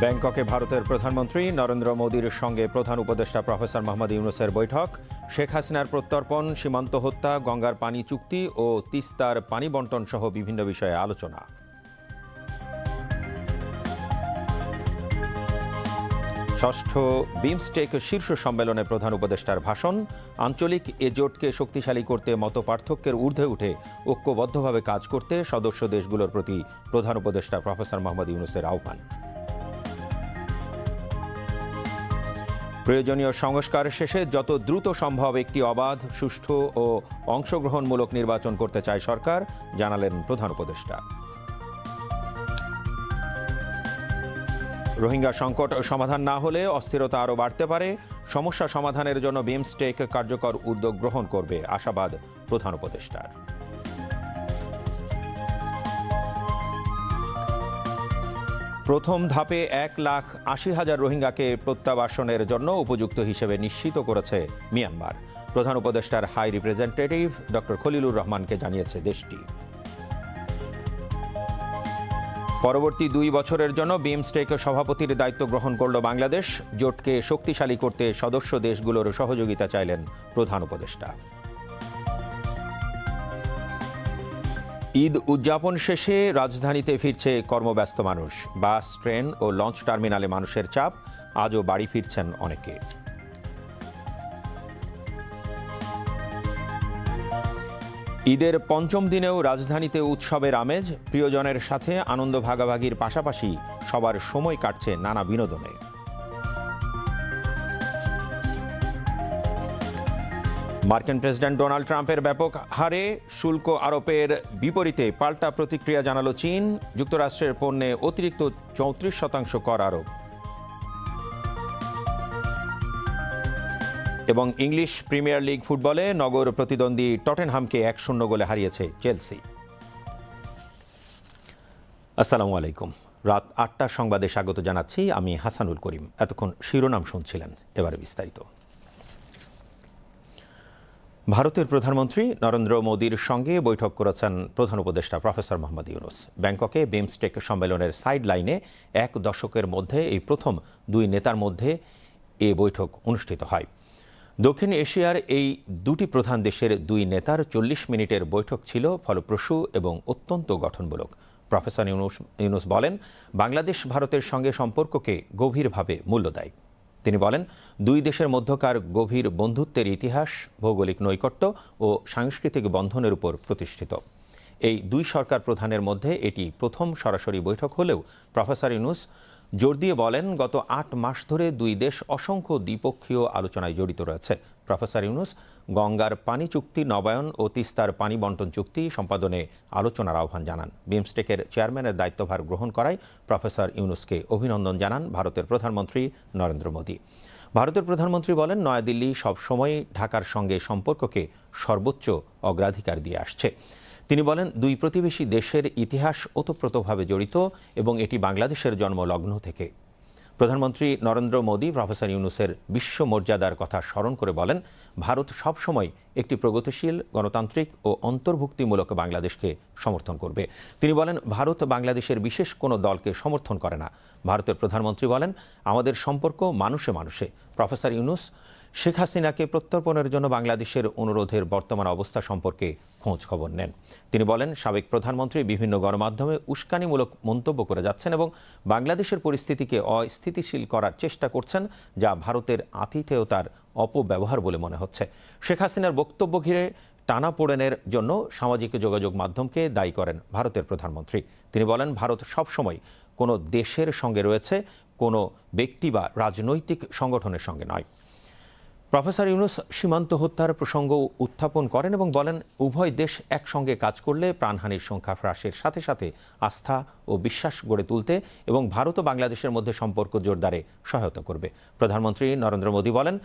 ব্যাংককে ভারতের প্রধানমন্ত্রী নরেন্দ্র মোদীর সঙ্গে প্রধান উপদেষ্টা প্রফেসর মোহাম্মদ ইউনুসের বৈঠক। শেখ হাসিনার প্রত্যর্পণ, সীমান্ত হত্যা, গঙ্গার পানি চুক্তি ও তিস্তার পানি বন্টন সহ বিভিন্ন বিষয়ে আলোচনা। ষষ্ঠ বিমস্টেক শীর্ষ সম্মেলনে প্রধান উপদেষ্টার ভাষণ। আঞ্চলিক এ জোটকে শক্তিশালী করতে মত পার্থক্যের ঊর্ধ্বে উঠে ঐক্যবদ্ধভাবে কাজ করতে সদস্য দেশগুলোর প্রতি প্রধান উপদেষ্টা প্রফেসর মোহাম্মদ ইউনুসের আহ্বান। প্রয়োজনীয় সংস্কার শেষে যত দ্রুত সম্ভব একটি অবাধ, সুষ্ঠু ও অংশগ্রহণমূলক নির্বাচন করতে চায় সরকার, জানালেন প্রধান উপদেষ্টা। রোহিঙ্গা সংকট সমাধান না হলে অস্থিরতা আরও বাড়তে পারে। সমস্যা সমাধানের জন্য বিমস্টেক কার্যকর উদ্যোগ গ্রহণ করবে আশাবাদ প্রধান উপদেষ্টার। প্রথম ধাপে এক লাখ আশি হাজার রোহিঙ্গাকে প্রত্যাবাসনের জন্য উপযুক্ত হিসেবে নিশ্চিত করেছে মিয়ানমার। প্রধান উপদেষ্টার হাই রিপ্রেজেন্টেটিভ ডক্টর খলিলুর রহমানকে জানিয়েছে দেশটি। পরবর্তী দুই বছরের জন্য বিমস্টেক সভাপতির দায়িত্ব গ্রহণ করল বাংলাদেশ। জোটকে শক্তিশালী করতে সদস্য দেশগুলোর সহযোগিতা চাইলেন প্রধান উপদেষ্টা। ঈদ উদযাপন শেষে রাজধানীতে ফিরছে কর্মব্যস্ত মানুষ। বাস, ট্রেন ও লঞ্চ টার্মিনালে মানুষের চাপ, আজও বাড়ি ফিরছেন অনেকে। ঈদের পঞ্চম দিনেও রাজধানীতে উৎসবের আমেজ, প্রিয়জনের সাথে আনন্দ ভাগাভাগির পাশাপাশি সবার সময় কাটছে নানা বিনোদনে। মার্কিন প্রেসিডেন্ট ডোনাল্ড ট্রাম্পের ব্যাপক হারে শুল্ক আরোপের বিপরীতে পাল্টা প্রতিক্রিয়া জানালো চীন, যুক্তরাষ্ট্রের পণ্যে অতিরিক্ত চৌত্রিশ শতাংশ কর আরোপ। এবং ইংলিশ প্রিমিয়ার লিগ ফুটবলে নগর প্রতিদ্বন্দ্বী টটেনহামকে এক শূন্য গোলে হারিয়েছে চেলসি। আসসালামু আলাইকুম। রাত আটটার সংবাদে স্বাগত জানাচ্ছি আমি হাসানুল করিম। এতক্ষণ শিরোনাম শুনছিলেন, এবারে বিস্তারিত। ভারতের প্রধানমন্ত্রী নরেন্দ্র মোদীর সঙ্গে বৈঠক করেছেন প্রধান উপদেষ্টা প্রফেসর মোহাম্মদ ইউনুস। ব্যাংককে বিমস্টেক সম্মেলনের সাইড লাইনে এক দশকের মধ্যে এই প্রথম দুই নেতার মধ্যে এ বৈঠক অনুষ্ঠিত হয়। দক্ষিণ এশিয়ার এই দুটি প্রধান দেশের দুই নেতার চল্লিশ মিনিটের বৈঠক ছিল ফলপ্রসূ এবং অত্যন্ত গঠনমূলক। প্রফেসর ইউনুস ইউনুস বলেন, বাংলাদেশ ভারতের সঙ্গে সম্পর্ককে গভীরভাবে মূল্য দেয়। তিনি বলেন, দুই দেশের মধ্যকার গভীর বন্ধুত্বের ইতিহাস, ভৌগোলিক নৈকট্য ও সাংস্কৃতিক বন্ধনের উপর প্রতিষ্ঠিত। এই দুই সরকার প্রধানের মধ্যে এটি প্রথম সরাসরি বৈঠক হলেও প্রফেসর ইউনুস জোর দিয়ে বলেন, গত আট মাস ধরে দুই দেশ অসংখ্য দ্বিপক্ষীয় আলোচনায় জড়িত রয়েছে। প্রফেসর ইউনুস, গঙ্গার পানি চুক্তি, নবায়ন ও তিস্তার পানি বন্টন চুক্তি সম্পাদনে আলোচনার আহ্বান জানান। বিমস্টেকের চেয়ারম্যানের দায়িত্বভার গ্রহণ করায় প্রফেসর ইউনুসকে অভিনন্দন জানান ভারতের প্রধানমন্ত্রী নরেন্দ্র মোদী। ভারতের প্রধানমন্ত্রী বলেন, নয়াদিল্লি সবসময় ঢাকার সঙ্গে সম্পর্ককে সর্বোচ্চ অগ্রাধিকার দিয়ে আসছে। তিনি বলেন, দুই প্রতিবেশী দেশের ইতিহাস ওতপ্রোতভাবে জড়িত এবং এটি বাংলাদেশের জন্মলগ্ন থেকে। প্রধানমন্ত্রী নরেন্দ্র মোদী প্রফেসর ইউনুসের বিশ্ব মর্যাদার কথা স্মরণ করে বলেন, ভারত সবসময় একটি প্রগতিশীল, গণতান্ত্রিক ও অন্তর্ভুক্তিমূলক বাংলাদেশকে সমর্থন করবে। তিনি বলেন, ভারত বাংলাদেশের বিশেষ কোনো দলকে সমর্থন করে না। ভারতের প্রধানমন্ত্রী বলেন, আমাদের সম্পর্ক মানুষে মানুষে। প্রফেসর ইউনুস শেখ হাসিনাকে প্রত্যর্পণের জন্য বাংলাদেশের অনুরোধের বর্তমান অবস্থা সম্পর্কে খোঁজ খবর নেন। তিনি বলেন, সাবেক প্রধানমন্ত্রী বিভিন্ন গণমাধ্যমে উস্কানিমূলক মন্তব্য করে যাচ্ছেন এবং বাংলাদেশের পরিস্থিতিকে অস্থিতিশীল করার চেষ্টা করছেন, যা ভারতের আতিথেয়তার অপব্যবহার বলে মনে হচ্ছে। শেখ হাসিনার বক্তব্য ঘিরে টানাপোড়েনের জন্য সামাজিক যোগাযোগ মাধ্যমকে দায়ী করেন ভারতের প্রধানমন্ত্রী। তিনি বলেন, ভারত সবসময় কোনো দেশের সঙ্গে রয়েছে, কোনো ব্যক্তি বা রাজনৈতিক সংগঠনের সঙ্গে নয়। প্রফেসর ইউনুস সীমান্ত হত্যার প্রসঙ্গ উত্থাপন করেন এবং বলেন, উভয় দেশ একসঙ্গে কাজ করলে প্রাণহানির সংখ্যা হ্রাসের সাথে সাথে আস্থা ও বিশ্বাস গড়ে তুলতে এবং ভারত ও বাংলাদেশের মধ্যে সম্পর্ক জোরদারে সহায়তা করবে। প্রধানমন্ত্রী নরেন্দ্র মোদী বলেন,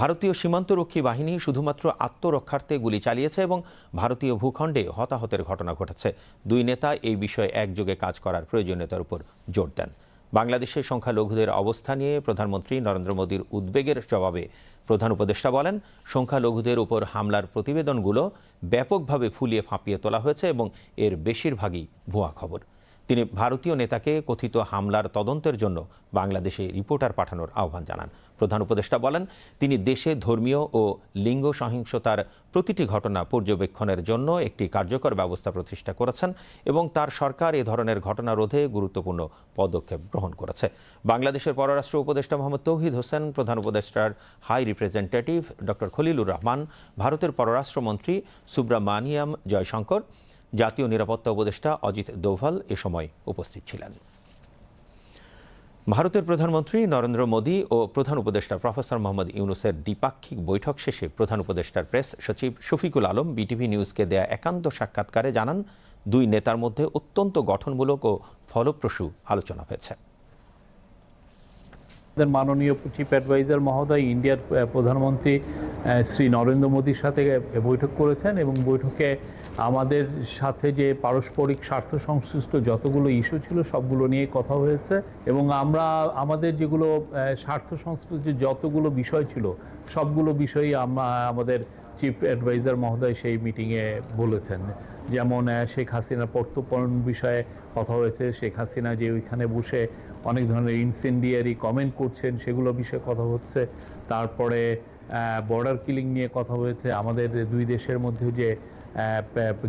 ভারতীয় সীমান্তরক্ষী বাহিনী শুধুমাত্র আত্মরক্ষার্থে গুলি চালিয়েছে এবং ভারতীয় ভূখণ্ডে হতাহতের ঘটনা ঘটেছে। দুই নেতা এই বিষয়ে একযোগে কাজ করার প্রয়োজনীয়তার উপর জোর দেন। বাংলাদেশের সংখ্যালঘুদের অবস্থা নিয়ে প্রধানমন্ত্রী নরেন্দ্র মোদীর উদ্বেগের জবাবে প্রধান উপদেষ্টা বলেন, সংখ্যালঘুদের উপর হামলার প্রতিবেদনগুলো ব্যাপকভাবে ফুলিয়ে ফাঁপিয়ে তোলা হয়েছে এবং এর বেশিরভাগই ভুয়া খবর। তিনি ভারতীয় নেতাকে কথিত হামলার তদন্তের জন্য বাংলাদেশে রিপোর্টার পাঠানোর আহ্বান জানান। প্রধান উপদেষ্টা বলেন, তিনি দেশে ধর্মীয় ও লিঙ্গ সহিংসতার প্রতিটি ঘটনা পর্যবেক্ষণের জন্য একটি কার্যকর ব্যবস্থা প্রতিষ্ঠা করেছেন এবং তার সরকার এ ধরনের ঘটনা রোধে গুরুত্বপূর্ণ পদক্ষেপ গ্রহণ করেছে। বাংলাদেশের পররাষ্ট্র উপদেষ্টা মোহাম্মদ তৌহিদ হোসেন, প্রধান উপদেষ্টার high representative doctor Khalilur Rahman, ভারতের পররাষ্ট্রমন্ত্রী সুব্রামানিয়াম জয়শঙ্কর জাতীয় নিরাপত্তা উপদেষ্টা অজিত দোভাল এ সময় উপস্থিত ছিলেন। ভারতের প্রধানমন্ত্রী নরেন্দ্র মোদী ও প্রধান উপদেষ্টা প্রফেসর মোহাম্মদ ইউনুসের দ্বিপাক্ষিক বৈঠক শেষে প্রধান উপদেষ্টার প্রেস সচিব শফিকুল আলম বিটিভি নিউজকে দেয়া একান্ত সাক্ষাৎকারে জানান, দুই নেতার মধ্যে অত্যন্ত গঠনমূলক ও ফলপ্রসূ আলোচনা হয়েছে। মাননীয় চিফ অ্যাডভাইজার মহোদয়, ইন্ডিয়ার প্রধানমন্ত্রী শ্রী নরেন্দ্র মোদীর সাথে বৈঠক করেছেন এবং বৈঠকে আমাদের সাথে যে পারস্পরিক স্বার্থ সংশ্লিষ্ট যতগুলো ইস্যু ছিল, সবগুলো নিয়ে কথা হয়েছে এবং আমরা আমাদের যেগুলো স্বার্থ সংশ্লিষ্ট যতগুলো বিষয় ছিল, সবগুলো বিষয়ই আমরা আমাদের চিফ অ্যাডভাইজার মহোদয় সেই মিটিংয়ে বলেছেন। যেমন শেখ হাসিনার প্রত্যর্পণ বিষয়ে কথা হয়েছে, শেখ হাসিনা যে ওইখানে বসে অনেক ধরনের ইনসেন্ডিয়ারি কমেন্ট করছেন, সেগুলো বিষয়ে কথা হচ্ছে। তারপরে বর্ডার কিলিং নিয়ে কথা হয়েছে। আমাদের দুই দেশের মধ্যে যে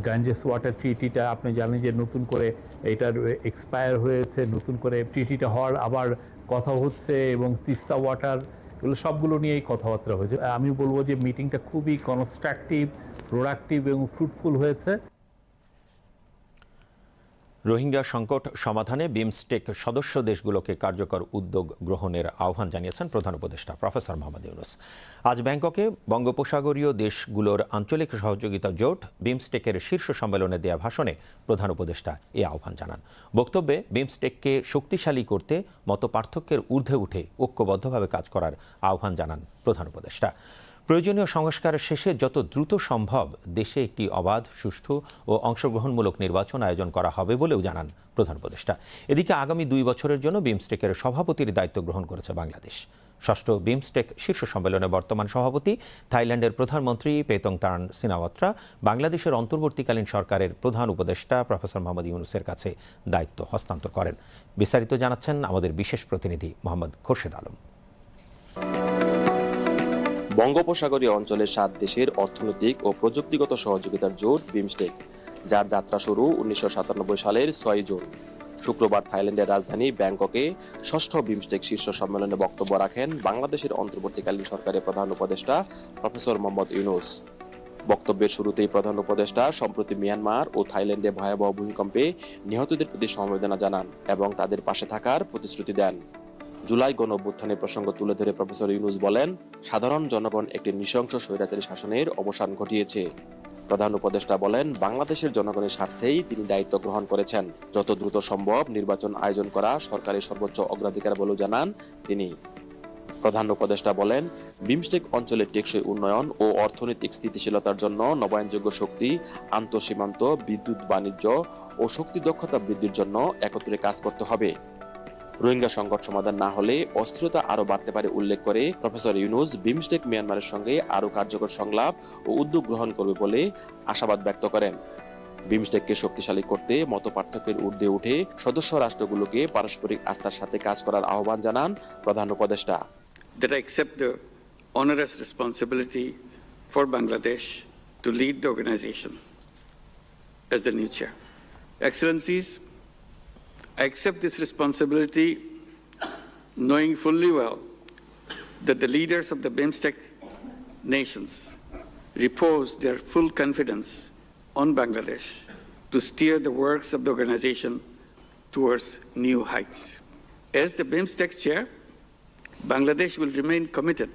গাঞ্জেস ওয়াটার ট্রিটিটা আপনি জানেন যে নতুন করে এটার এক্সপায়ার হয়েছে, নতুন করে ট্রিটিটা হওয়ার আবার কথা হচ্ছে এবং তিস্তা ওয়াটার এগুলো সবগুলো নিয়েই কথাবার্তা হয়েছে। আমি বলব যে মিটিংটা খুবই কনস্ট্রাকটিভ প্রোডাক্টিভ এবং ফ্রুটফুল হয়েছে। রোহিঙ্গা সংকট সমাধানে বিমস্টেক সদস্য দেশগুলোকে কার্যকর উদ্যোগ গ্রহণের আহ্বান জানিয়েছেন প্রধান উপদেষ্টা প্রফেসর মোহাম্মদ ইউনুস। আজ ব্যাংককে বঙ্গোপসাগরীয় দেশগুলোর আঞ্চলিক সহযোগিতা জোট বিমস্টেকের শীর্ষ সম্মেলনে দেয়া ভাষণে প্রধান উপদেষ্টা এ আহ্বান জানান। বক্তব্যে বিমস্টেককে শক্তিশালী করতে মত পার্থক্যের ঊর্ধ্বে উঠে ঐক্যবদ্ধভাবে কাজ করার আহ্বান জানান প্রধান উপদেষ্টা। প্রয়োজনীয় সংস্কার শেষে যত দ্রুত সম্ভব দেশে একটি অবাধ, সুষ্ঠু ও অংশগ্রহণমূলক নির্বাচন আয়োজন করা হবে বলেও জানান প্রধান উপদেষ্টা। এদিকে আগামী দুই বছরের জন্য বিমস্টেকের সভাপতির দায়িত্ব গ্রহণ করেছে বাংলাদেশ। ষষ্ঠ বিমস্টেক শীর্ষ সম্মেলনে বর্তমান সভাপতি, থাইল্যান্ডের প্রধানমন্ত্রী পেতং তারান সিনাওয়াত্রা, বাংলাদেশের অন্তর্বর্তীকালীন সরকারের প্রধান উপদেষ্টা প্রফেসর মোহাম্মদ ইউনুসের কাছে দায়িত্ব হস্তান্তর করেন। বিস্তারিত জানাচ্ছেন আমাদের বিশেষ প্রতিনিধি মোহাম্মদ খোরশেদ আলম। বঙ্গোপসাগরীয় অঞ্চলের সাত দেশের অর্থনৈতিক ও প্রযুক্তিগত সহযোগিতার জোট বিমস্টেক, যার যাত্রা শুরু উনিশশো সাতানব্বই সালের ছয় জুন। শুক্রবার থাইল্যান্ডের রাজধানী ব্যাংককে ষষ্ঠ বিমস্টেক শীর্ষ সম্মেলনে বক্তব্য রাখেন বাংলাদেশের অন্তর্বর্তীকালীন সরকারের প্রধান উপদেষ্টা প্রফেসর মোহাম্মদ ইউনুস। বক্তব্যের শুরুতেই প্রধান উপদেষ্টা সম্প্রতি মিয়ানমার ও থাইল্যান্ডে ভয়াবহ ভূমিকম্পে নিহতদের প্রতি সমবেদনা জানান এবং তাদের পাশে থাকার প্রতিশ্রুতি দেন। জুলাই গণ অভ্যুত্থানের প্রসঙ্গ তুলে ধরে প্রফেসর ইউনুস বলেন, সাধারণ জনগণ একটি নৃশংস স্বৈরাচারী শাসনের অবসান ঘটিয়েছে। প্রধান উপদেষ্টা বলেন, বাংলাদেশের জনগণের স্বার্থেই তিনি দায়িত্ব গ্রহণ করেছেন। যত দ্রুত সম্ভব নির্বাচন আয়োজন করা সরকারের সর্বোচ্চ অগ্রাধিকার বলেও জানান তিনি। প্রধান উপদেষ্টা বলেন, বিমস্টেক অঞ্চলের টেকসই উন্নয়ন ও অর্থনৈতিক স্থিতিশীলতার জন্য নবায়নযোগ্য শক্তি, আন্তঃসীমান্ত বিদ্যুৎ বাণিজ্য ও শক্তি দক্ষতা বৃদ্ধির জন্য একত্রে কাজ করতে হবে। রোহিঙ্গা সংকট সমাধান না হলে অস্থিরতা আরও বাড়তে পারে উল্লেখ করে প্রফেসর ইউনুস বিমস্টেক মিয়ানমারের সঙ্গে আরও কার্যকর সংলাপ ও উদ্যোগ গ্রহণ করবে বলে আশাবাদ ব্যক্ত করেন বিমস্টেককে শক্তিশালী করতে মত পার্থক্যের ঊর্ধ্বে উঠে সদস্য রাষ্ট্রগুলোকে পারস্পরিক আস্থার সাথে কাজ করার আহ্বান জানান প্রধান উপদেষ্টা that. Excellencies, I accept this responsibility knowing fully well that the leaders of the BIMSTEC nations repose their full confidence on Bangladesh to steer the works of the organization towards new heights. As the BIMSTEC chair, Bangladesh will remain committed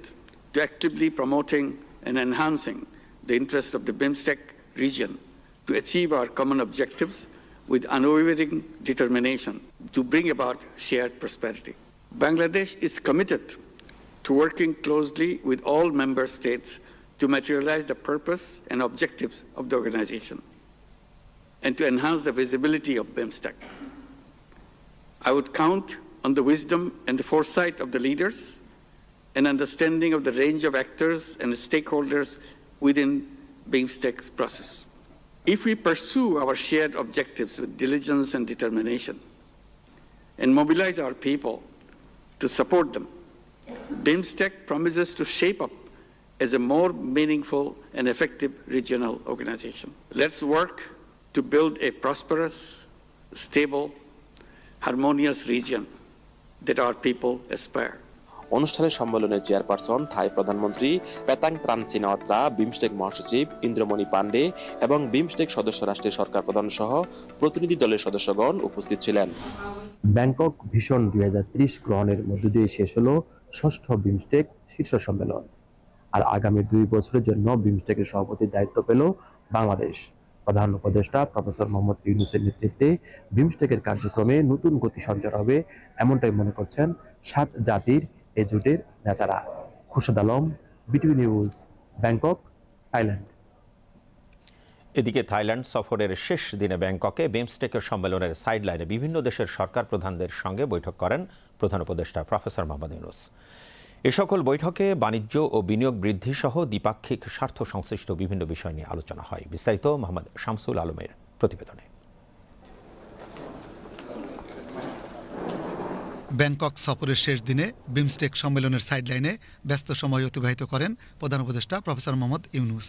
to actively promoting and enhancing the interests of the BIMSTEC region to achieve our common objectives with unwavering determination to bring about shared prosperity. Bangladesh is committed to working closely with all member states to materialize the purpose and objectives of the organization and to enhance the visibility of BIMSTEC. I would count on the wisdom and the foresight of the leaders and understanding of the range of actors and stakeholders within BIMSTEC's process. If we pursue our shared objectives with diligence and determination and mobilize our people to support them, BIMSTEC promises to shape up as a more meaningful and effective regional organization. Let's work to build a prosperous, stable, harmonious region that our people aspire. অনুষ্ঠানে সম্মেলনের chairperson থাই প্রধানমন্ত্রী পেতাং ত্রান Shinawatra BIMSTEC মহাসচিব ইন্দ্রমণি পান্ডে এবং বিমস্টেক সদস্য রাষ্ট্রের সরকার প্রধান সহ প্রতিনিধি দলের সদস্যগণ উপস্থিত ছিলেন। ব্যাংকক ভিশন দুই গ্রহণের মধ্য দিয়ে শেষ হলো ষষ্ঠ বিমস্টেক শীর্ষ সম্মেলন। আর আগামী দুই বছরের জন্য বিমস্টেকের সভাপতির দায়িত্ব পেল বাংলাদেশ। প্রধান উপদেষ্টা প্রফেসর মোহাম্মদ ইউনুসের নেতৃত্বে বিমস্টেকের কার্যক্রমে নতুন গতি সঞ্চার হবে এমনটাই মনে করছেন সাত জাতির এ জোটের নেতারা। Khurshed Alam, BTV news, Bangkok, Thailand. এদিকে থাইল্যান্ড সফরের শেষ দিনে ব্যাংককে বিমস্টেকের সম্মেলনের সাইডলাইনে বিভিন্ন দেশের সরকার প্রধানদের সঙ্গে বৈঠক করেন প্রধান উপদেষ্টা প্রফেসর মোহাম্মদ ইউনুস। এ সকল বৈঠকে বাণিজ্য ও বিনিয়োগ বৃদ্ধি সহ দ্বিপাক্ষিক স্বার্থ সংশ্লিষ্ট বিভিন্ন বিষয় নিয়ে আলোচনা হয়। বিস্তারিত মোহাম্মদ শামসুল আলমের প্রতিবেদনে। ব্যাংকক সফরের শেষ দিনে বিমস্টেক সম্মেলনের সাইডলাইনে ব্যস্ত সময় অতিবাহিত করেন প্রধান উপদেষ্টা প্রফেসর মোহাম্মদ ইউনুস।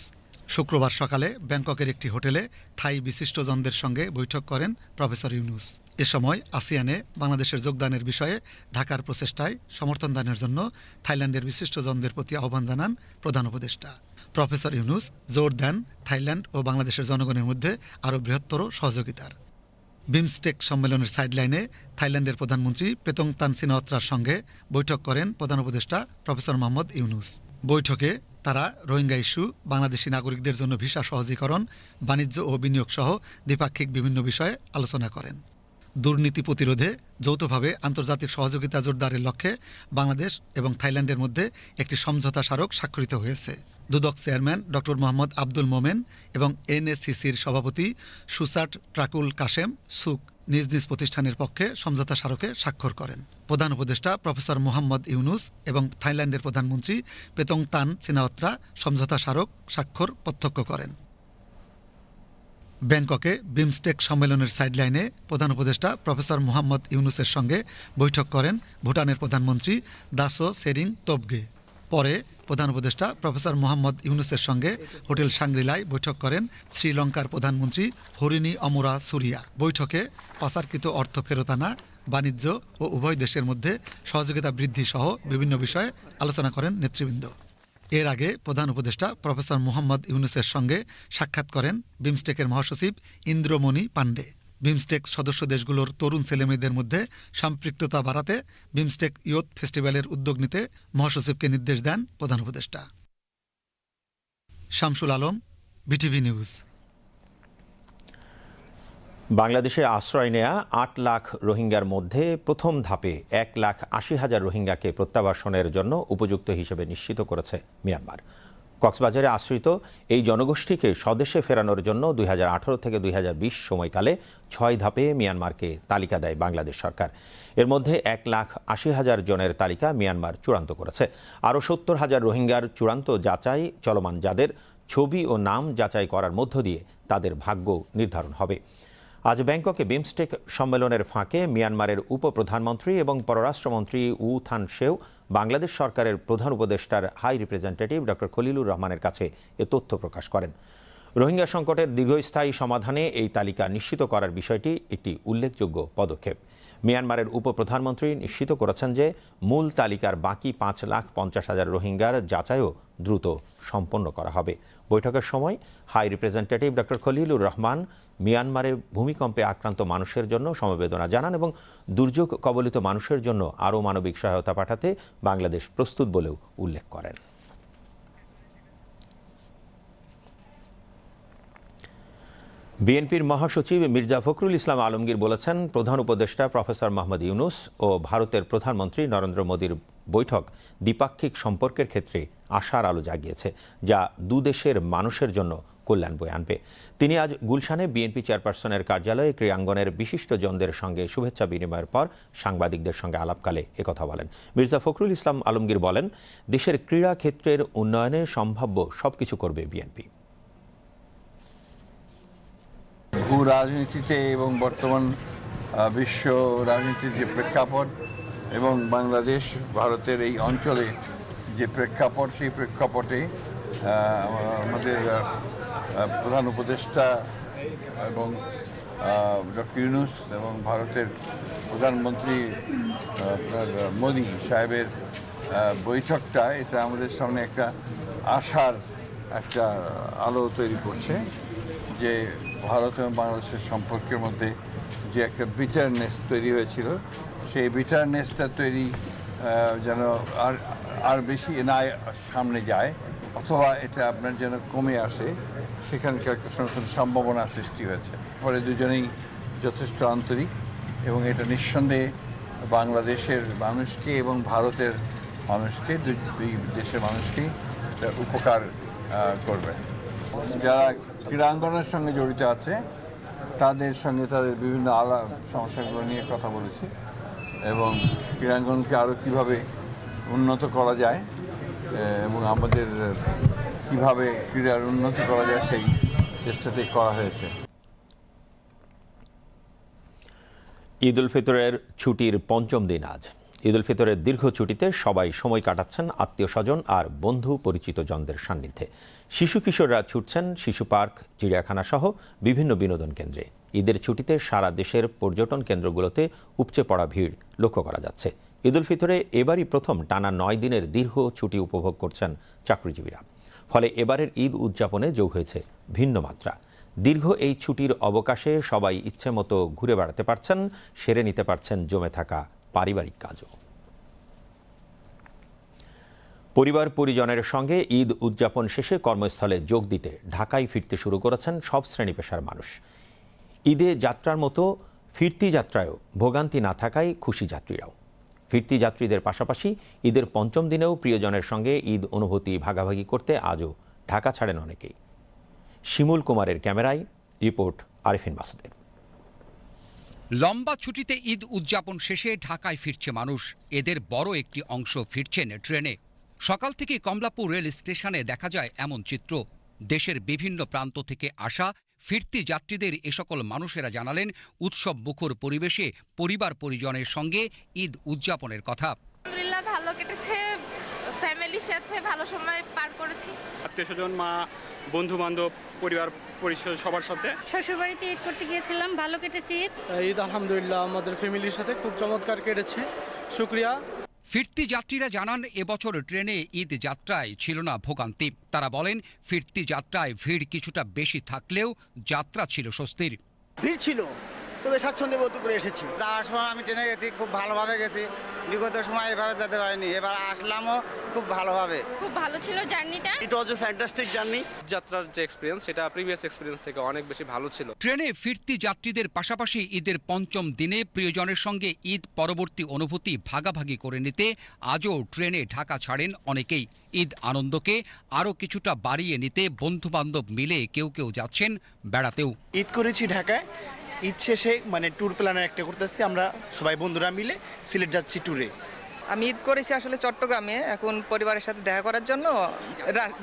শুক্রবার সকালে ব্যাংককের একটি হোটেলে থাই বিশিষ্টজনদের সঙ্গে বৈঠক করেন প্রফেসর ইউনুস। এ সময় আসিয়ানে বাংলাদেশের যোগদানের বিষয়ে ঢাকার প্রচেষ্টায় সমর্থন দানের জন্য থাইল্যান্ডের বিশিষ্টজনদের প্রতি আহ্বান জানান প্রধান উপদেষ্টা। প্রফেসর ইউনুস জোর দেন থাইল্যান্ড ও বাংলাদেশের জনগণের মধ্যে আরও বৃহত্তর সহযোগিতার। বিমস্টেক সম্মেলনের সাইডলাইনে থাইল্যান্ডের প্রধানমন্ত্রী পেতং তানসিনহত্রার সঙ্গে বৈঠক করেন প্রধান উপদেষ্টা প্রফেসর মোহাম্মদ ইউনুস। বৈঠকে তারা রোহিঙ্গা ইস্যু, বাংলাদেশি নাগরিকদের জন্য ভিসা সহজীকরণ, বাণিজ্য ও বিনিয়োগ সহ দ্বিপাক্ষিক বিভিন্ন বিষয়ে আলোচনা করেন। দুর্নীতি প্রতিরোধে যৌথভাবে আন্তর্জাতিক সহযোগিতা জোরদারের লক্ষ্যে বাংলাদেশ এবং থাইল্যান্ডের মধ্যে একটি সমঝোতা স্মারক স্বাক্ষরিত হয়েছে। দুদক চেয়ারম্যান ডক্টর মোহাম্মদ আব্দুল মোমেন এবং এনএসসিসির সভাপতি সুসাট ট্রাকুল কাশেম সুক নিজ নিজ প্রতিষ্ঠানের পক্ষে সমঝোতা স্মারকে স্বাক্ষর করেন। প্রধান উপদেষ্টা প্রফেসর মোহাম্মদ ইউনুস এবং থাইল্যান্ডের প্রধানমন্ত্রী পেতং তান সিনাওয়াত্রা সমঝোতা স্মারক স্বাক্ষর প্রত্যক্ষ করেন। ব্যাংককে বিমস্টেক সম্মেলনের সাইডলাইনে প্রধান উপদেষ্টা প্রফেসর মোহাম্মদ ইউনুসের সঙ্গে বৈঠক করেন ভুটানের প্রধানমন্ত্রী দাসো সেরিং তোবগে। পরে প্রধান উপদেষ্টা প্রফেসর মোহাম্মদ ইউনুসের সঙ্গে হোটেল সাংরিলায় বৈঠক করেন শ্রীলঙ্কার প্রধানমন্ত্রী হরিণী অমরা সুরিয়া। বৈঠকে পাচারকৃত অর্থ ফেরত আনা, বাণিজ্য ও উভয় দেশের মধ্যে সহযোগিতা বৃদ্ধি সহ বিভিন্ন বিষয়ে আলোচনা করেন নেতৃবৃন্দ। এর আগে প্রধান উপদেষ্টা প্রফেসর মোহাম্মদ ইউনুসের সঙ্গে সাক্ষাৎ করেন বিমস্টেকের মহাসচিব ইন্দ্রমণি পাণ্ডে। বিমস্টেক সদস্য দেশগুলোর তরুণ ছেলেমেয়েদের মধ্যে সম্পৃক্ততা বাড়াতে বিমস্টেক ইয়ুথ ফেস্টিভ্যালের উদ্যোগ নিতে মহাসচিবকে নির্দেশ দেন প্রধান উপদেষ্টা। Shamsul Alam, BTV news. বাংলাদেশে আশ্রয় নেয়া আট লাখ রোহিঙ্গার মধ্যে প্রথম ধাপে এক লাখ আশি হাজার রোহিঙ্গাকে প্রত্যাবাসনের জন্য উপযুক্ত হিসেবে নিশ্চিত করেছে মিয়ানমার। কক্সবাজারে আশ্রিত এই জনগোষ্ঠীকে স্বদেশে ফেরানোর জন্য দুই হাজার আঠারো থেকে দুই হাজার বিশ সময়কালে ছয় ধাপে মিয়ানমারকে তালিকা দেয় বাংলাদেশ সরকার। এর মধ্যে এক লাখ আশি হাজার জনের তালিকা মিয়ানমার চূড়ান্ত করেছে। আরও সত্তর হাজার রোহিঙ্গার চূড়ান্ত যাচাই চলমান যাদের ছবি ও নাম যাচাই করার মধ্য দিয়ে তাদের ভাগ্য নির্ধারণ হবে। আজ ব্যাংককে বিমস্টেক সম্মেলনের ফাঁকে মিয়ানমারের উপপ্রধানমন্ত্রী এবং পররাষ্ট্রমন্ত্রী উ থান শেও বাংলাদেশ সরকারের প্রধান উপদেষ্টার হাই রিপ্রেজেন্টেটিভ ডক্টর খলিলুর রহমানের কাছে এ তথ্য প্রকাশ করেন। রোহিঙ্গা সংকটের দীর্ঘস্থায়ী সমাধানে এই তালিকা নিশ্চিত করার বিষয়টি একটি উল্লেখযোগ্য পদক্ষেপ। মিয়ানমারের উপপ্রধানমন্ত্রী নিশ্চিত করেছেন যে মূল তালিকার বাকি পাঁচ লাখ পঞ্চাশ হাজার রোহিঙ্গার যাচাইও দ্রুত সম্পন্ন করা হবে। বৈঠকের সময় high representative doctor Khalilur Rahman মিয়ানমারে ভূমিকম্পে আক্রান্ত মানুষের জন্য সমবেদনা জানান এবং দুর্যোগ কবলিত মানুষের জন্য আরও মানবিক সহায়তা পাঠাতে বাংলাদেশ প্রস্তুত বলেও উল্লেখ করেন। বিএনপির মহাসচিব মির্জা ফখরুল ইসলাম আলমগীর বলেছেন, প্রধান উপদেষ্টা প্রফেসর মোহাম্মদ ইউনুস ও ভারতের প্রধানমন্ত্রী নরেন্দ্র মোদীর বৈঠক দ্বিপাক্ষিক সম্পর্কের ক্ষেত্রে আশার আলো জাগিয়েছে, যা দুদেশের মানুষের জন্য কল্যাণ বয়ে আনবে। তিনি আজ গুলশানে বিএনপি চেয়ারপারসনের কার্যালয়ে ক্রীড়াঙ্গনের বিশিষ্টজনদের সঙ্গে শুভেচ্ছা বিনিময়ের পর সাংবাদিকদের সঙ্গে আলাপকালে একথা বলেন। মির্জা ফখরুল ইসলাম আলমগীর বলেন, দেশের ক্রীড়া ক্ষেত্রের উন্নয়নে সম্ভাব্য সবকিছু করবে বিএনপি। ভূ রাজনীতিতে এবং বর্তমান বিশ্ব রাজনীতির যে প্রেক্ষাপট এবং বাংলাদেশ ভারতের এই অঞ্চলে যে প্রেক্ষাপট, সেই প্রেক্ষাপটে আমাদের প্রধান উপদেষ্টা এবং ডক্টর ইউনুস এবং ভারতের প্রধানমন্ত্রী আপনার মোদি সাহেবের বৈঠকটা, এটা আমাদের সামনে একটা আশার একটা আলো তৈরি করছে যে ভারত এবং বাংলাদেশের সম্পর্কের মধ্যে যে একটা বিটারনেস তৈরি হয়েছিল, সেই বিটারনেসটা তৈরি যেন আর আর বেশি না সামনে যায় অথবা এটা আপনার যেন কমে আসে সেখানকার একটা নতুন সম্ভাবনা সৃষ্টি হয়েছে। ফলে দুজনেই যথেষ্ট আন্তরিক এবং এটা নিঃসন্দেহে বাংলাদেশের মানুষকে এবং ভারতের মানুষকে দুই দেশের মানুষকে উপকার করবে। যারা ক্রীড়াঙ্গনের সঙ্গে জড়িত আছে, তাদের সঙ্গে তাদের বিভিন্ন আলা, সমস্যাগুলো নিয়ে কথা বলেছি এবং ক্রীড়াঙ্গনকে আরও কীভাবে উন্নত করা যায় এবং আমাদের কীভাবে ক্রীড়ার উন্নতি করা যায় সেই চেষ্টাটাই করা হয়েছে। ঈদ উল ফিতরের ছুটির পঞ্চম দিন আজ। ঈদ উল ফিতরের দীর্ঘ ছুটিতে সবাই সময় কাটাচ্ছেন আত্মীয় স্বজন আর বন্ধু পরিচিত জনদের সান্নিধ্যে। শিশু কিশোররা ছুটছেন শিশু পার্ক, চিড়িয়াখানা সহ বিভিন্ন বিনোদন কেন্দ্রে। ঈদের ছুটিতে সারা দেশের পর্যটন কেন্দ্রগুলোতে উপচে পড়া ভিড় লক্ষ্য করা যাচ্ছে। ঈদ উল ফিতরে এবারই প্রথম টানা নয় দিনের দীর্ঘ ছুটি উপভোগ করছেন চাকরিজীবীরা। ফলে এবারের ঈদ উদযাপনে যোগ হয়েছে ভিন্ন মাত্রা। দীর্ঘ এই ছুটির অবকাশে সবাই ইচ্ছে মতো ঘুরে বেড়াতে পারছেন, সেরে নিতে পারছেন জমে থাকা পারিবারিক কাজও। পরিবার পরিজনের সঙ্গে ঈদ উদযাপন শেষে কর্মস্থলে যোগ দিতে ঢাকায় ফিরতে শুরু করেছেন সব শ্রেণি পেশার মানুষ। ঈদে যাত্রার মতো ফিরতি যাত্রায়ও ভোগান্তি না থাকায় খুশি যাত্রীরাও। ফিরতি যাত্রীদের পাশাপাশি ঈদের পঞ্চম দিনেও প্রিয়জনের সঙ্গে ঈদ অনুভূতি ভাগাভাগি করতে আজও ঢাকা ছাড়েন অনেকেই। শিমুল কুমারের ক্যামেরায় রিপোর্ট আরিফিন মাসুদের। লম্বা ছুটিতে ঈদ উদযাপন শেষে ঢাকায় ফিরছে মানুষ। এদের বড় একটি অংশ ফিরছেন ট্রেনে। সকাল থেকে কমলাপুর রেল স্টেশনে দেখা যায় এমন চিত্র। দেশের বিভিন্ন প্রান্ত থেকে আসা ফিরতি যাত্রীদের এ সকল মানুষেরা জানালেন উৎসব মুখর পরিবেশে পরিবার পরিজনের সঙ্গে ঈদ উদযাপনের কথা। আলহামদুলিল্লাহ ভালো কেটেছে। ফ্যামিলির সাথে ভালো সময় পার করেছি। আত্মীয় স্বজন মা বন্ধু বান্ধব পরিবার পরিষদ সবার সাথে। শ্বশুরবাড়িতে ঈদ করতে গিয়েছিলাম ভালো কেটেছে ঈদ? ঈদ আলহামদুলিল্লাহ আমাদের ফ্যামিলির সাথে খুব চমৎকার কেটেছে। শুক্রিয়া। ফিরতি যাত্রীরা জানান, এবছর ট্রেনে ঈদ যাত্রায় ছিল না ভোগান্তি। তারা বলেন, ফিরতি যাত্রায় ভিড় কিছুটা বেশি থাকলেও যাত্রা ছিল স্বস্তির। ভিড় ছিল। তবে স্বাচ্ছন্দ্য বোধ করে এসেছি। যাওয়ার সময় আমি ট্রেনে গেছি খুব ভালোভাবে গেছি। বিগত সময় এভাবে যেতে পারিনি। এবার আসলামও খুব ভালোভাবে। খুব ভালো ছিল জার্নিটা? ইট ওয়াজ এ ফ্যান্টাস্টিক জার্নি যাত্রার যে এক্সপিরিয়েন্স সেটা প্রিভিয়াস এক্সপিরিয়েন্স থেকে অনেক বেশি ভালো ছিল। ট্রেনে ফিরতি যাত্রীদের পাশাপাশি ঈদের পঞ্চম দিনে প্রিয়জনের সঙ্গে ঈদ পরবর্তী অনুভূতি ভাগাভাগি করে নিতে আজও ট্রেনে ঢাকা ছাড়েন অনেকেই। ঈদ আনন্দকে আরও কিছুটা বাড়িয়ে নিতে বন্ধুবান্ধব মিলে কেউ কেউ যাচ্ছেন বেড়াতেও। ঈদ করেছি ঢাকায়। ঈদ সে মানে ট্যুর প্ল্যানার একটা করতেছি। আমরা সবাই বন্ধুরা মিলে সিলেট যাচ্ছি ট্যুরে আমি ঈদ করেছি আসলে চট্টগ্রামে এখন পরিবারের সাথে দেখা করার জন্য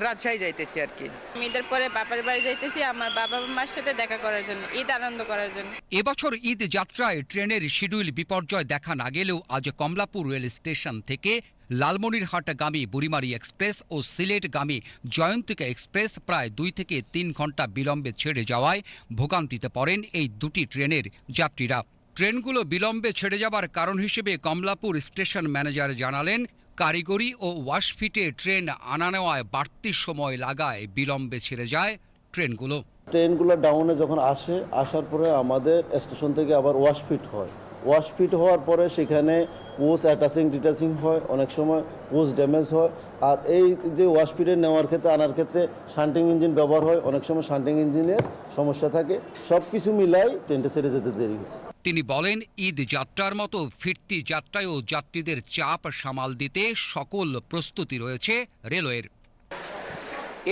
রাজশাহী যাইতেছি আর কি। ঈদের পরে বাবার বাড়ি যাইতেছি আমার বাবা মার সাথে দেখা করার জন্য ঈদ আনন্দ করার জন্য। এবছর ঈদ যাত্রায় ট্রেনের শিডিউল বিপর্যয় দেখা না গেলেও আজ কমলাপুর রেল স্টেশন থেকে লালমনিরহাটগামী বুড়িমারি এক্সপ্রেস ও সিলেটগামী জয়ন্তিকা এক্সপ্রেস প্রায় দুই থেকে তিন ঘণ্টা বিলম্বে ছেড়ে যাওয়ায় ভোগান্তিতে পড়েন এই দুটি ট্রেনের যাত্রীরা। ট্রেনগুলো বিলম্বে ছেড়ে যাবার কারণ হিসেবে কমলাপুর স্টেশন ম্যানেজার জানালেন, কারিগরি ও ওয়াশফিটে ট্রেন আনা নেওয়ায় বাড়তি সময় লাগায় বিলম্বে ছেড়ে যায় ট্রেনগুলো। ট্রেনগুলো ডাউনে যখন আসে, আসার পরে আমাদের স্টেশন থেকে আবার ওয়াশফিট হয়। ওয়াশ ফিট হওয়ার পরে সেখানে পোজ অ্যাটাচিং ডিটাচিং হয় অনেক সময় পোজ ড্যামেজ হয়। আর এই যে ওয়াশ ফিটে নেওয়ার ক্ষেত্রে আনার ক্ষেত্রে শান্টিং ইঞ্জিন ব্যবহার হয় অনেক সময় শান্টিং ইঞ্জিনের সমস্যা থাকে। সব কিছু মিলাই ট্রেনটা ছেড়ে যেতে দেরি হয়েছে। তিনি বলেন ঈদ যাত্রার মতো ফিরতি যাত্রায়ও যাত্রীদের চাপ সামাল দিতে সকল প্রস্তুতি রয়েছে রেলওয়ের।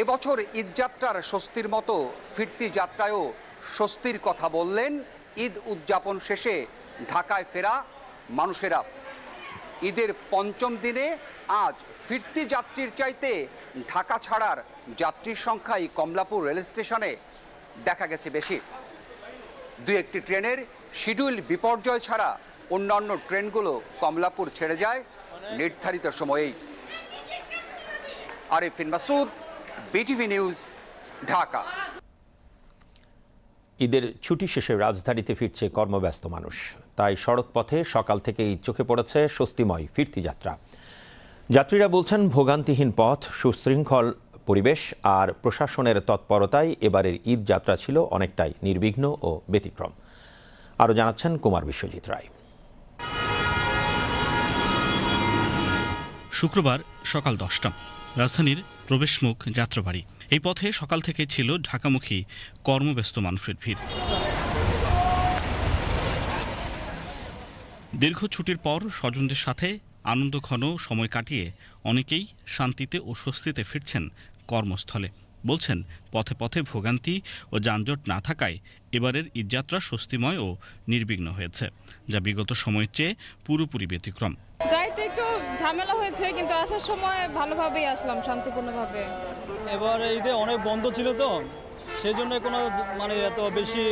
এবছর ঈদযাত্রার স্বস্তির মতো ফিরতি যাত্রায়ও স্বস্তির কথা বললেন। ঈদ উদযাপন শেষে ঢাকায় ফেরা মানুষেরা। ঈদের পঞ্চম দিনে আজ ফিরতি যাত্রীর চাইতে ঢাকা ছাড়ার যাত্রীর সংখ্যাই কমলাপুর রেল স্টেশনে দেখা গেছে বেশি। দুই একটি ট্রেনের শিডিউল বিপর্যয় ছাড়া অন্যান্য ট্রেনগুলো কমলাপুর ছেড়ে যায় নির্ধারিত সময়েই। Arifin Masud BTV news, Dhaka. ঈদের ছুটি শেষে রাজধানীতে ফিরছে কর্মব্যস্ত মানুষ। তাই সড়ক পথে সকাল থেকেই চোখে পড়েছে স্বস্তিময় ফিরতি যাত্রা। যাত্রীরা বলছেন, ভোগান্তিহীন পথ, সুশৃঙ্খল পরিবেশ আর প্রশাসনের তৎপরতায় এবারের ঈদ যাত্রা ছিল অনেকটাই নির্বিঘ্ন ও ব্যতিক্রম। আরও জানাচ্ছেন কুমার বিশ্বজিৎ রায়। শুক্রবার সকাল দশটা, রাজধানীর প্রবেশমুখ যাত্রাবাড়ি। এই পথে সকাল থেকে ছিল ঢাকামুখী কর্মব্যস্ত মানুষের ভিড়। দীর্ঘ ছুটির পর স্বজনদের সাথে আনন্দঘন সময় কাটিয়ে অনেকেই শান্তিতে ও স্বস্তিতে ফিরছেন কর্মস্থলে। বলছেন পথে পথে ভোগান্তি ও যানজট না থাকায় এবারের ঈদযাত্রা স্বস্তিময় ও নির্বিঘ্ন হয়েছে যা বিগত সময়ের চেয়ে পুরোপুরি ব্যতিক্রম। যাইতে একটু ঝামেলা হয়েছে কিন্তু আসার সময় ভালোভাবেই আসলাম শান্তিপূর্ণভাবে। এবার ঈদে অনেক বন্ধ ছিল তো। সেই জন্য কোনো মানে এত বেশি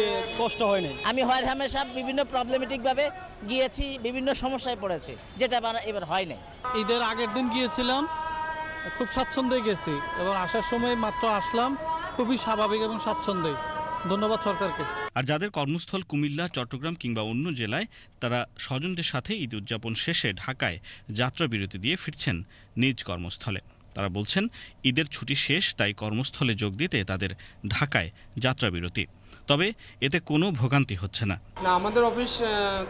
কষ্ট হয়নি। আমি হয় হামেশা বিভিন্ন প্রবলেমেটিক ভাবে গিয়েছি বিভিন্ন সমস্যায় পড়েছি যেটা এবার হয় নাই ঈদের আগের দিন গিয়েছিলাম খুব স্বাচ্ছন্দ্যে গেছি এবং আসার সময় মাত্র আসলাম খুবই স্বাভাবিক এবং স্বাচ্ছন্দ্যে। ধন্যবাদ সরকারকে। আর যাদের কর্মস্থল কুমিল্লা চট্টগ্রাম কিংবা অন্য জেলায় তারা স্বজনদের সাথে ঈদ উদযাপন শেষে ঢাকায় যাত্রা বিরতি দিয়ে ফিরছেন নিজ কর্মস্থলে। তারা বলছেন, ঈদের ছুটি শেষ, তাই কর্মস্থলে যোগ দিতে তাদের ঢাকায় যাত্রা বিরতি তবে এতে কোনো ভোগান্তি হচ্ছে না। না, আমাদের অফিস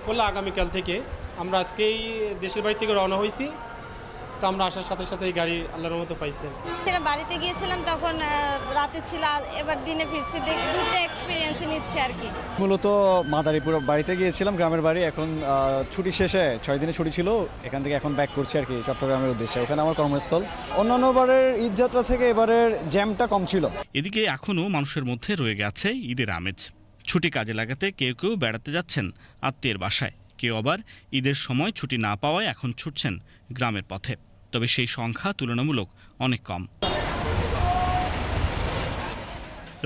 খোলা আগামীকাল থেকে। আমরা আজকেই দেশের বাড়ি থেকে রওনা হয়েছি। তো আমরা আসার সাথে সাথে এই গাড়ি আল্লাহর মতো পাইছি বাড়িতে গিয়েছিলাম তখন রাতে ছিল এবার দিনে ফিরছি দুটো এক্সপিরিয়েন্স নিচ্ছে আর কি। মূলত মাদারীপুর বাড়িতে গিয়েছিলাম গ্রামের বাড়ি। এখন ছুটি শেষে ছয় দিনের ছুটি ছিল এখান থেকে এখন ব্যাক করছি আর কি চট্টগ্রামের উদ্দেশ্যে। ওখানে আমার কর্মস্থল। অন্যান্য বারের ঈদযাত্রা থেকে এবারের জ্যামটা কম ছিল। এদিকে এখনও মানুষের মধ্যে রয়ে গেছে ঈদের আমেজ। ছুটি কাজে লাগাতে কেউ কেউ বেড়াতে যাচ্ছেন আত্মীয়ের বাসায়। কেউ আবার ঈদের সময় ছুটি না পাওয়ায় এখন ছুটছেন গ্রামের পথে। তবে সেই সংখ্যা তুলনামূলক অনেক কম।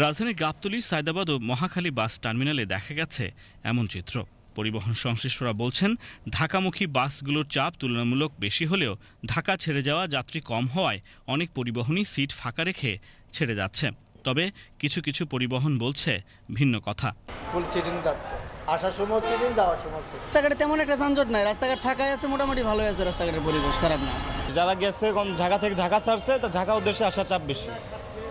রাজধানীর গাবতলী সায়দাবাদ ও মহাখালী বাস টার্মিনালে দেখা গেছে এমন চিত্র। পরিবহন সংশ্লিষ্টরা বলছেন ঢাকামুখী বাসগুলোর চাপ তুলনামূলক বেশি হলেও ঢাকা ছেড়ে যাওয়া যাত্রী কম হওয়ায় অনেক পরিবহনই সিট ফাঁকা রেখে ছেড়ে যাচ্ছে। তবে কিছু কিছু পরিবহন বলছে ভিন্ন কথা। ফুল চিটিং যাচ্ছে। আসার সময় চিটিং যাওয়ার সময় রাস্তাঘাটে তেমন একটা যানজট নাই। রাস্তাঘাট ফাঁকা আছে মোটামুটি ভালো আছে রাস্তাঘাটের পরিবেশ খারাপ না। যারা গেছে ঢাকা থেকে ঢাকা ছাড়ছে, তো ঢাকা উদ্দেশ্যে আসার চাপ বেশি।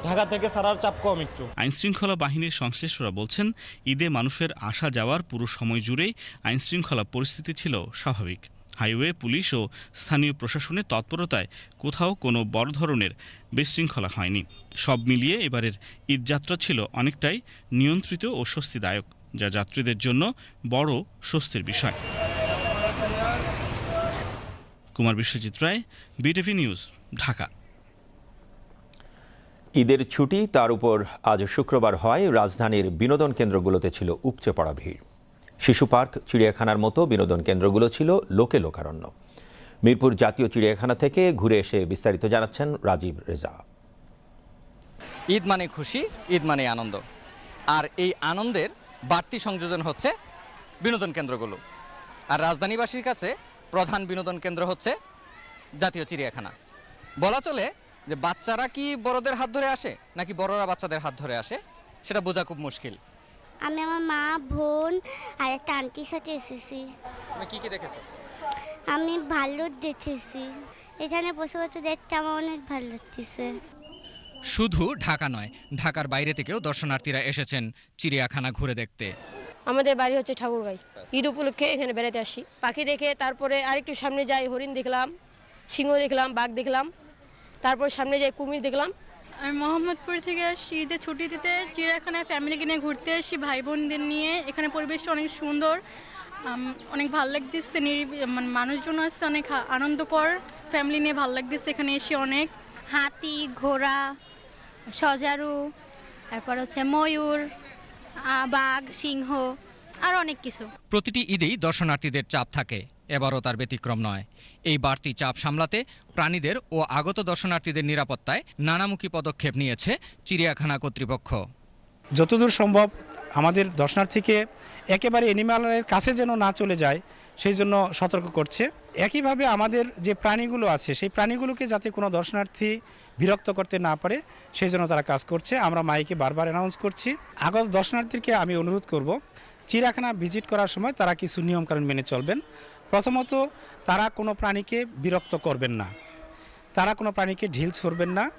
ঢাকা থেকে ছাড়ার চাপ কম একটু। আইনশৃঙ্খলা বাহিনীর সংশ্লিষ্টরা বলছেন, ঈদে মানুষের আসা যাওয়ার পুরো সময় জুড়েই আইনশৃঙ্খলা পরিস্থিতি ছিল স্বাভাবিক। হাইওয়ে, পুলিশ ও স্থানীয় প্রশাসনের তৎপরতায় কোথাও কোনো বড় ধরনের বিশৃঙ্খলা হয়নি। সব মিলিয়ে এবারের ঈদযাত্রা ছিল অনেকটাই নিয়ন্ত্রিত ও স্বস্তিদায়ক, যা যাত্রীদের জন্য বড় স্বস্তির বিষয়। Kumar Biswajit Roy BTV news Dhaka. ঈদের ছুটি তার উপর আজ শুক্রবার হয় রাজধানীর বিনোদন কেন্দ্রগুলোতে ছিল উপচে পড়া ভিড়। শিশু পার্ক চিড়িয়াখানার মতো বিনোদন কেন্দ্রগুলো ছিল লোকে লোকারণ্য। মিরপুর জাতীয় চিড়িয়াখানা থেকে ঘুরে এসে বিস্তারিত জানাচ্ছেন রাজীব রেজা। ঈদ মানে খুশি ঈদ মানে আনন্দ। আর এই আনন্দের বাড়তি সংযোজন হচ্ছে বিনোদন কেন্দ্রগুলো। আর রাজধানীবাসীর কাছে প্রধান বিনোদন কেন্দ্র হচ্ছে জাতীয় চিড়িয়াখানা। বলা চলে যে বাচ্চারা কি বড়দের হাত ধরে আসে নাকি বড়রা বাচ্চাদের হাত ধরে আসে? সেটা বোঝা খুব মুশকিল। আমি আমার মা বোন আর একটা আন্টির সাথে এসেছি। তুমি কি কি দেখেছ? আমি ভালো দেখেছি। এখানে বসে বসে দেখতে আমার অনেক ভালো লাগতেছে। শুধু ঢাকা নয় ঢাকার বাইরে থেকেও দর্শনার্থীরা এসেছেন চিড়িয়াখানা ঘুরে দেখতে। আমাদের বাড়ি হচ্ছে ঠাকুরগাঁই ঈদ উপলক্ষে এখানে বেড়াতে আসি। পাখি দেখে তারপরে আরেকটু সামনে যাই হরিণ দেখলাম সিংহ দেখলাম বাঘ দেখলাম তারপর সামনে যাই কুমির দেখলাম। আমি মোহাম্মদপুর থেকে আসি ঈদের ছুটি দিতে। চিড়িয়াখানায় ফ্যামিলিকে নিয়ে ঘুরতে আসি ভাই বোনদের নিয়ে। এখানে পরিবেশটা অনেক সুন্দর। অনেক ভালো লাগতেছে নিরিবি মানে মানুষজন আসছে অনেক হা- আনন্দকর। ফ্যামিলি নিয়ে ভালো লাগতেছে এখানে এসে অনেক। হাতি ঘোড়া সজারু তারপর হচ্ছে ময়ূর। বাঘ সিংহ আর অনেক কিছু। প্রতিটি ঈদেই দর্শনার্থীদের চাপ থাকে। এবারও তার ব্যতিক্রম নয়। এই বাড়তি চাপ সামলাতে প্রাণীদের ও আগত দর্শনার্থীদের নিরাপত্তায় নানামুখী পদক্ষেপ নিয়েছে চিড়িয়াখানা কর্তৃপক্ষ। যতদূর সম্ভব আমাদের দর্শনার্থীকে একেবারে অ্যানিমালের কাছে যেন না চলে যায় সেই জন্য সতর্ক করছে। একইভাবে আমাদের যে প্রাণীগুলো আছে, সেই প্রাণীগুলোকে যাতে কোনো দর্শনার্থী বিরক্ত করতে না পারে, সেই জন্য তারা কাজ করছে। আমরা মাইকে বারবার অ্যানাউন্স করছি। আগত দর্শনার্থীকে আমি অনুরোধ করব, চিড়িয়াখানা ভিজিট করার সময় তারা কিছু নিয়মকানুন মেনে চলবেন। প্রথমত, তারা কোনো প্রাণীকে বিরক্ত করবেন না। তারা কোনো প্রাণীকে ঢিল ছড়বেন না।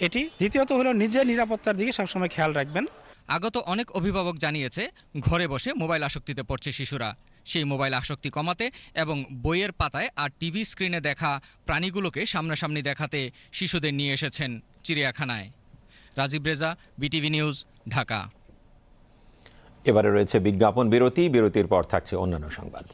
এটি দ্বিতীয়ত হলো নিজের নিরাপত্তার দিকে সবসময় খেয়াল রাখবেন। আগত অনেক অভিভাবক জানিয়েছে, ঘরে বসে মোবাইল আসক্তিতে পড়ছে শিশুরা। সেই মোবাইল আসক্তি কমাতে এবং বইয়ের পাতায় আর টিভি স্ক্রিনে দেখা প্রাণীগুলোকে সামনাসামনি দেখাতে শিশুদের নিয়ে এসেছেন চিড়িয়াখানায়। Rajib Reza, BTV news, Dhaka. এবারে রয়েছে বিজ্ঞাপন বিরতি। বিরতির পর থাকছে অন্যান্য সংবাদ।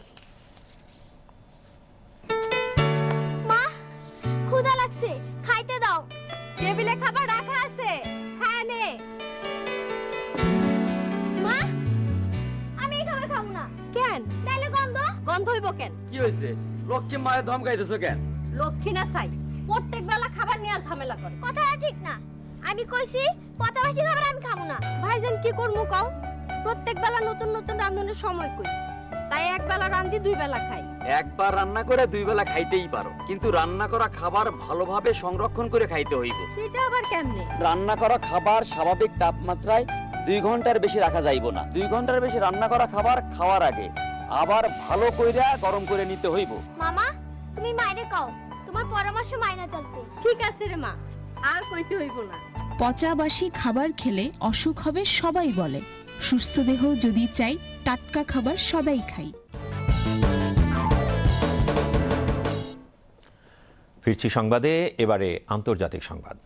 হইব কেন? কি হয়েছে লক্ষ্মী মায়ের ধমকাইতেছো কেন? লক্ষ্মী না চাই প্রত্যেক বেলা খাবার নিয়ে ঝামেলা করে। কথাটা ঠিক না। আমি কইছি পচাবাসি খাবার আমি খাব না। ভাইজান কি করমু কও? প্রত্যেক বেলা নতুন নতুন রান্ধনের সময় কই। তাই এক বেলা রান্ধি দুই বেলা খাই। একবার রান্না করে দুই বেলা খাইতেই পারো। কিন্তু রান্না করা খাবার ভালোভাবে সংরক্ষণ করে খাইতে হইব। সেটা আবার কেমনে? রান্না করা খাবার স্বাভাবিক তাপমাত্রায় দুই ঘণ্টার বেশি রাখা যাইব না। দুই ঘণ্টার বেশি রান্না করা খাবার খাওয়ার আগে আবার ভালো কইরা গরম করে নিতে হইব। মামা তুমি মাইরে কও তোমার পরামর্শ মাইনা চলতে। ঠিক আছে রে মা আর কইতে হইব না। পচাবাসি খাবার খেলে অসুখ হবে সবাই বলে। সুস্থ দেহ যদি চাই টাটকা খাবার সদাই খাই। ফিরছি সংবাদে এবারে আন্তর্জাতিক সংবাদ।